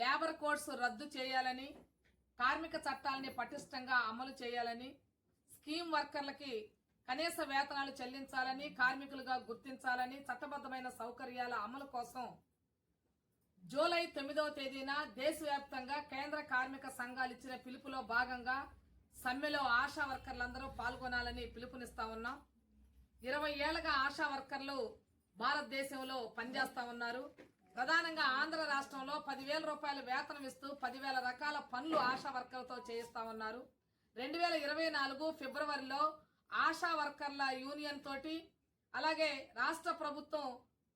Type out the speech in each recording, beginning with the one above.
Labour codes రద్దు చేయాలని కార్మిక చట్టాలని పటిష్టంగా అమలు చేయాలని స్కీమ్ వర్కర్లకి కనీస వేతనాలు చెల్లించాలని కార్మికులుగా గుర్తించాలని చట్టబద్ధమైన సౌకర్యాల అమలు కోసం జూలై తొమ్మిదవ తేదీన దేశవ్యాప్తంగా కేంద్ర కార్మిక సంఘాలు ఇచ్చిన పిలుపులో భాగంగా సమ్మెలో ఆశా వర్కర్లందరూ పాల్గొనాలని పిలుపునిస్తా ఉన్నాం. ఇరవై ఏళ్ళుగా ఆశా వర్కర్లు భారతదేశంలో పనిచేస్తా ఉన్నారు. ప్రధానంగా ఆంధ్ర రాష్ట్రంలో పదివేల రూపాయల వేతనం ఇస్తూ పదివేల రకాల పనులు ఆశా వర్కర్లతో చేయిస్తా ఉన్నారు. రెండు వేల ఇరవై నాలుగు ఫిబ్రవరిలో ఆశా వర్కర్ల యూనియన్ తోటి అలాగే రాష్ట్ర ప్రభుత్వం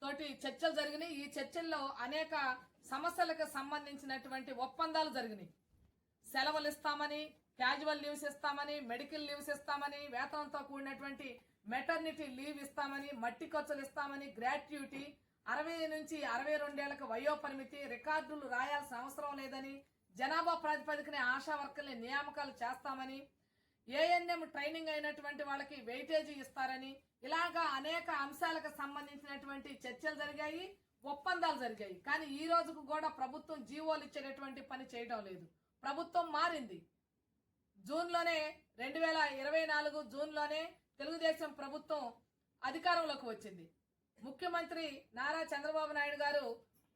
తోటి చర్చలు జరిగినాయి. ఈ చర్చల్లో అనేక సమస్యలకు సంబంధించినటువంటి ఒప్పందాలు జరిగినాయి. సెలవులు ఇస్తామని క్యాజువల్ లీవ్స్ ఇస్తామని మెడికల్ లీవ్స్ ఇస్తామని వేతనంతో కూడినటువంటి మెటర్నిటీ లీవ్ ఇస్తామని మట్టి ఖర్చులు ఇస్తామని గ్రాట్యుటీ అరవై నుంచి అరవై రెండేళ్ళకు వయో పరిమితి రికార్డులు రాయాల్సిన అవసరం లేదని జనాభా ప్రాతిపదికనే ఆశా వర్కర్ని నియామకాలు చేస్తామని ఏఎన్ఎం ట్రైనింగ్ అయినటువంటి వాళ్ళకి వెయిటేజీ ఇస్తారని ఇలాగా అనేక అంశాలకు సంబంధించినటువంటి చర్చలు జరిగాయి ఒప్పందాలు జరిగాయి. కానీ ఈ రోజుకు కూడా ప్రభుత్వం జీవోలు ఇచ్చేటటువంటి పని చేయడం లేదు. ప్రభుత్వం మారింది. జూన్లోనే రెండు వేల ఇరవై నాలుగు జూన్లోనే తెలుగుదేశం ప్రభుత్వం అధికారంలోకి వచ్చింది. ముఖ్యమంత్రి నారా చంద్రబాబు నాయుడు గారు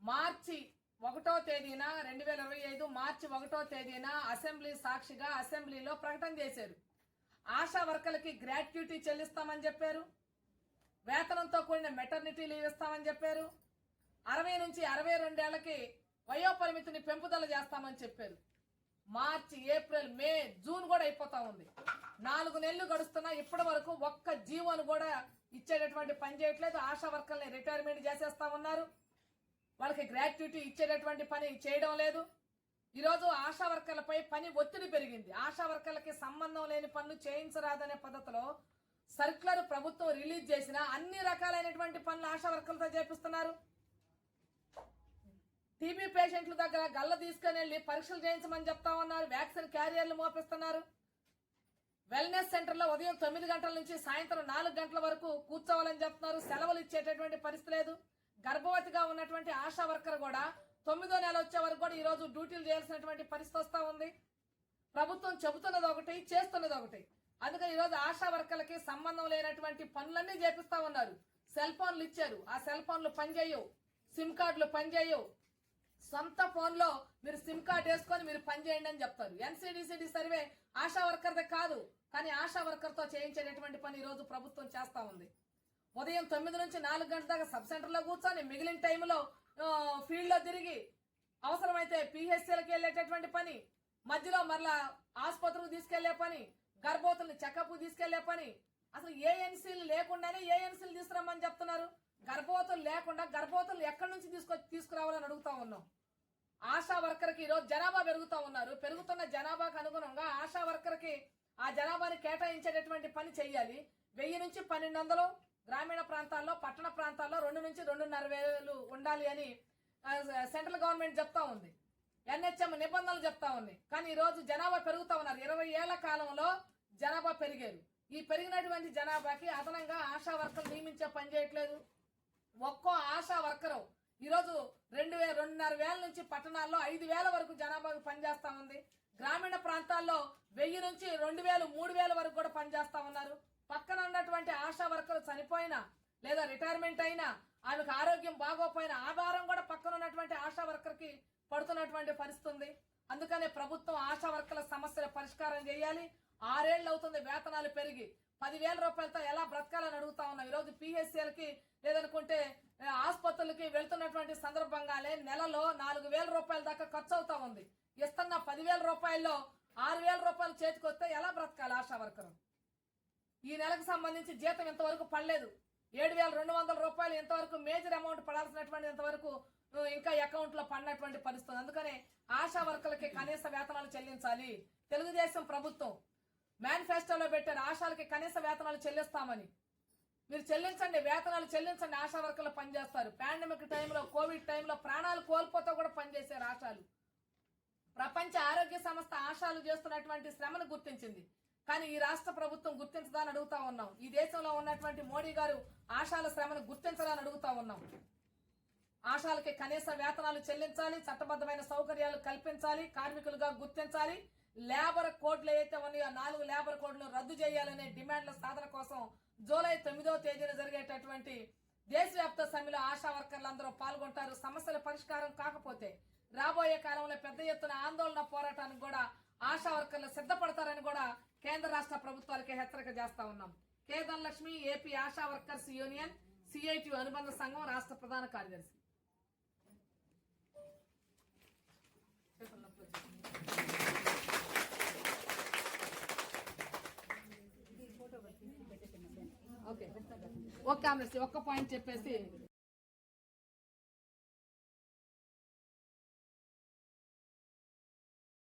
మార్చి ఒకటో తేదీన రెండు వేల ఇరవై ఐదు మార్చి ఒకటో తేదీన అసెంబ్లీ సాక్షిగా అసెంబ్లీలో ప్రకటన చేశారు. ఆశా వర్కర్లకి గ్రాట్యుటీ చెల్లిస్తామని చెప్పారు. వేతనంతో కూడిన మెటర్నిటీ లీవ్ ఇస్తామని చెప్పారు. అరవై నుంచి అరవై రెండేళ్ళకి వయోపరిమితిని పెంపుదల చేస్తామని చెప్పారు. మార్చి ఏప్రిల్ మే జూన్ కూడా అయిపోతా ఉంది. నాలుగు నెలలు గడుస్తున్నా ఇప్పటి వరకు ఒక్క జీవోను కూడా ఇచ్చేటటువంటి పని చేయట్లేదు. ఆశా వర్కర్ని రిటైర్మెంట్ చేసేస్తా ఉన్నారు వాళ్ళకి గ్రాట్యుటీ ఇచ్చేటటువంటి పని చేయడం లేదు. ఈరోజు ఆశా వర్కర్లపై పని ఒత్తిడి పెరిగింది. ఆశా వర్కర్లకి సంబంధం లేని పనులు చేయించరాదనే పద్ధతిలో సర్క్యులర్ ప్రభుత్వం రిలీజ్ చేసిన అన్ని రకాలైనటువంటి పనులు ఆశా వర్కర్లతో చేపిస్తున్నారు. టీబీ పేషెంట్ల దగ్గర గల్ల తీసుకుని వెళ్ళి పరీక్షలు చేయించమని చెప్తా ఉన్నారు. వ్యాక్సిన్ క్యారియర్లు మోపిస్తున్నారు. వెల్నెస్ సెంటర్లో ఉదయం తొమ్మిది గంటల నుంచి సాయంత్రం నాలుగు గంటల వరకు కూర్చోవాలని చెప్తున్నారు. సెలవులు ఇచ్చేటటువంటి పరిస్థితి లేదు. గర్భవతిగా ఉన్నటువంటి ఆశా వర్కర్ కూడా తొమ్మిదో నెల వచ్చే వరకు కూడా ఈ రోజు డ్యూటీలు చేయాల్సినటువంటి పరిస్థితి వస్తా ఉంది. ప్రభుత్వం చెబుతున్నది ఒకటి చేస్తున్నది ఒకటి. అందుకని ఈరోజు ఆశా వర్కర్లకి సంబంధం లేనటువంటి పనులన్నీ చేపిస్తా ఉన్నారు. సెల్ ఫోన్లు ఇచ్చారు. ఆ సెల్ ఫోన్లు పనిచేయవు. సిమ్ కార్డులు పనిచేయవు. సొంత ఫోన్లో మీరు సిమ్ కార్డ్ వేసుకొని మీరు పని చేయండి అని చెప్తారు. ఎన్సీడీసీడీ సర్వే ఆశా వర్కర్దే కాదు కానీ ఆశా వర్కర్తో చేయించేటటువంటి పని ఈరోజు రోజు ప్రభుత్వం చేస్తా ఉంది. ఉదయం తొమ్మిది నుంచి నాలుగు గంటల దాకా సబ్ సెంటర్లో కూర్చొని మిగిలిన టైంలో ఫీల్డ్లో తిరిగి అవసరమైతే పిహెచ్సీలకు వెళ్ళేటటువంటి పని మధ్యలో మరలా ఆసుపత్రికి తీసుకెళ్ళే పని గర్భవతుల్ని చెకప్ తీసుకెళ్ళే పని. అసలు ఏఎన్సీలు లేకుండానే ఏఎన్సీలు తీసుకురమ్మని చెప్తున్నారు? గర్భవతులు లేకుండా గర్భవతులు ఎక్కడి నుంచి తీసుకొచ్చి తీసుకురావాలని అడుగుతా ఉన్నాం. ఆశా వర్కర్కి ఈరోజు జనాభా పెరుగుతూ ఉన్నారు. పెరుగుతున్న జనాభాకు అనుగుణంగా ఆశా వర్కర్కి ఆ జనాభాని కేటాయించేటటువంటి పని చేయాలి. వెయ్యి నుంచి పన్నెండు వందలు గ్రామీణ ప్రాంతాల్లో పట్టణ ప్రాంతాల్లో రెండు నుంచి రెండున్నర వేలు ఉండాలి అని సెంట్రల్ గవర్నమెంట్ చెప్తా ఉంది. ఎన్హెచ్ఎం నిబంధనలు చెప్తా ఉంది. కానీ ఈ రోజు జనాభా పెరుగుతూ ఉన్నారు. ఇరవై ఏళ్ళ కాలంలో జనాభా పెరిగారు. ఈ పెరిగినటువంటి జనాభాకి అదనంగా ఆశా వర్కర్లు నియమించే పని చేయట్లేదు. ఒక్కో ఆశా వర్కరు. ఈరోజు రెండు వే రెండున్నర వేల నుంచి పట్టణాల్లో ఐదు వేల వరకు జనాభాకు పనిచేస్తా ఉంది. గ్రామీణ ప్రాంతాల్లో వెయ్యి నుంచి రెండు వేలు మూడు వేల వరకు కూడా పనిచేస్తా ఉన్నారు. పక్కన ఉన్నటువంటి ఆశా వర్కర్ చనిపోయినా లేదా రిటైర్మెంట్ అయినా ఆమెకు ఆరోగ్యం బాగోపోయినా ఆధారం కూడా పక్కన ఉన్నటువంటి ఆశా వర్కర్కి పడుతున్నటువంటి పరిస్థితి ఉంది. అందుకనే ప్రభుత్వం ఆశా వర్కర్ల సమస్యల పరిష్కారం చేయాలి. ఆరేళ్ళు అవుతుంది వేతనాలు పెరిగి. పదివేల రూపాయలతో ఎలా బ్రతకాలని అడుగుతా ఉన్నాం. ఈరోజు పిహెచ్సిఎల్కి లేదనుకుంటే ఆసుపత్రులకి వెళ్తున్నటువంటి సందర్భంగానే నెలలో నాలుగు వేల రూపాయల దాకా ఖర్చు అవుతా ఉంది. ఇస్తున్న పదివేల రూపాయల్లో ఆరు వేల రూపాయలు చేతికి వస్తే ఎలా బ్రతకాలి ఆశా వర్కరు? ఈ నెలకు సంబంధించి జీతం ఇంతవరకు పడలేదు. ఏడు వేల రెండు వందల రూపాయలు ఇంతవరకు మేజర్ అమౌంట్ పడాల్సినటువంటి ఇంతవరకు ఇంకా అకౌంట్లో పడినటువంటి పరిస్థితి అందుకనే ఆశా వర్కర్లకి కనీస వేతనాలు చెల్లించాలి. తెలుగుదేశం ప్రభుత్వం మేనిఫెస్టోలో పెట్టారు ఆశాలకి కనీస వేతనాలు చెల్లిస్తామని. మీరు చెల్లించండి వేతనాలు చెల్లించండి ఆశా వర్కర్లు పనిచేస్తారు. పాండమిక్ టైంలో కోవిడ్ టైంలో ప్రాణాలు కోల్పోతూ కూడా పనిచేశారు ఆశాలు ప్రపంచ ఆరోగ్య సంస్థ ఆశాలు చేస్తున్నటువంటి శ్రమను గుర్తించింది. కానీ ఈ రాష్ట్ర ప్రభుత్వం గుర్తించదని అడుగుతా ఉన్నాం. ఈ దేశంలో ఉన్నటువంటి మోడీ గారు ఆశాల శ్రమను గుర్తించదని అడుగుతా ఉన్నాం. ఆశాలకి కనీస వేతనాలు చెల్లించాలి చట్టబద్ధమైన సౌకర్యాలు కల్పించాలి కార్మికులుగా గుర్తించాలి లేబర్ కోడ్లు ఏవైతే ఉన్నాయో ఆ నాలుగు లేబర్ కోడ్లు రద్దు చేయాలనే డిమాండ్ల సాధన కోసం జూలై తొమ్మిదో తేదీన జరిగేటటువంటి దేశవ్యాప్త సమ్మెలో ఆశా వర్కర్లు అందరూ పాల్గొంటారు. సమస్యల పరిష్కారం కాకపోతే రాబోయే కాలంలో పెద్ద ఎత్తున ఆందోళన పోరాటానికి కూడా ఆశా వర్కర్లు సిద్ధపడతారని కూడా కేంద్ర రాష్ట్ర ప్రభుత్వాలకి హెచ్చరిక చేస్తా ఉన్నాం. Kedam Lakshmi AP ASHA workers union CIT అనుబంధ సంఘం రాష్ట్ర ప్రధాన కార్యదర్శి. ఓకే. ఓకే అమరసి ఒక్క పాయింట్ చెప్పేసి